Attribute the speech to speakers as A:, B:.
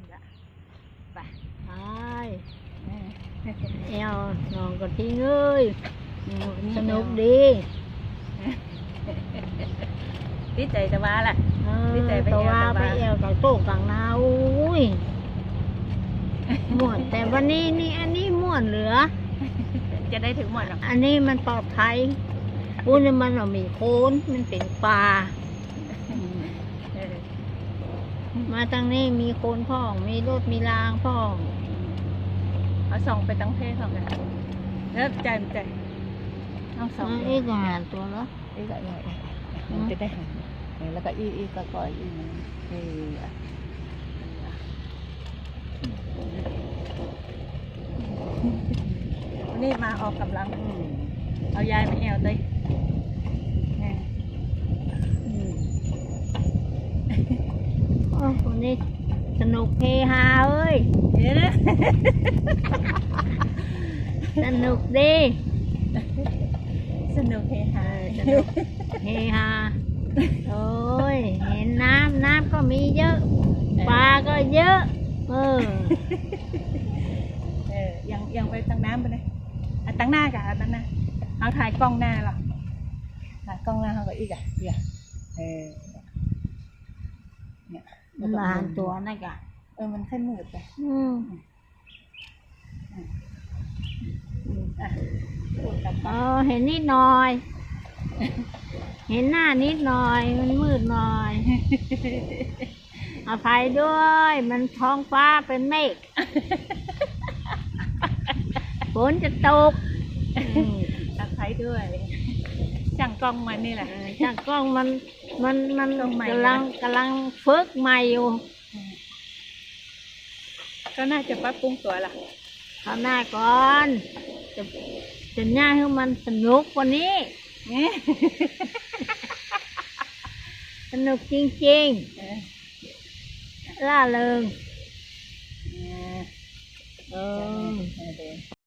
A: นั่นแหละไป
B: ไป
A: เออ
B: เอวน้องก็ทิ้งเอ้ยสนุกดี
A: ดีใจจะมาล่ะ
B: เออ
A: ดีใจไป
B: แต่ว่า
A: เอวแต่
B: ไป
A: ว่า
B: เอวกับโต้กลางนาอุ้ยม่วนแต่วันนี้นี่อันนี้ม่วนเหลือ
A: จะได้ถึงหมดหรอก
B: อันนี้มันปลอดภัยอุ้ยมันเรามีโคนมันเป็นป่า
A: เออ
B: มาทางนี้มีโคนพ่อง มีรถมีรางพ่อง
A: เอาส่องไปตั้งเพศของกันเริ่มใจมันใจเอาส่อง
B: อ่า
A: เอ
B: อี
A: ง
B: กงานตัวละ
A: อีกหน่อยมันจะได้หันเออแล้วก็อีอีก็ก่อยอีนึงเออวันนี้มาออกกำลัง เอายายมาแอวเลย เออ
B: อืมโอ้ยวันนี้สนุกเฮฮาเอ้ย
A: เดี๋ยวนะ
B: สนุกดี
A: สนุกเฮฮา
B: สนุกเฮฮาโอ้ยเห็นน้ำน้ำก็มีเยอะปลาก็เยอะ เออ
A: เออยังยังไปตั้งน้ำไปเลยอะตั้งหน้ากะอะตั้งหน้าเอาถ่ายกล้องหน้าหรอถ่ายกล้องหน้าเขาก็อีกอะเดี๋ยวเออเนี่ย
B: มันมาหันตัวนั่นกะ
A: เออมันแค่มืดไป
B: อืม
A: อะพูดกลับ
B: เอ
A: มา
B: อเห็นนิดหน่อย เห็นหน้านิดหน่อย มันมืดหน่อย อภัยด้วย มันท้องฟ้าเป็นเมฆ ฝนจะตกอืม
A: ตักไทยด้วย ช่างกล้องมันนี่แหละ
B: เออช่างกล้องมันมันมัน
A: กล้องใหม่
B: กำลังกำลังฝึกใหม่อยู่
A: ก็น่าจะปรับปรุงตัวล่ะ
B: เขาหน้าก่อนจะจะหน้าให้มันสนุกกว่านี้
A: เนี่ย
B: สนุกจริง
A: เออ
B: ๆล่าเริง
A: เออ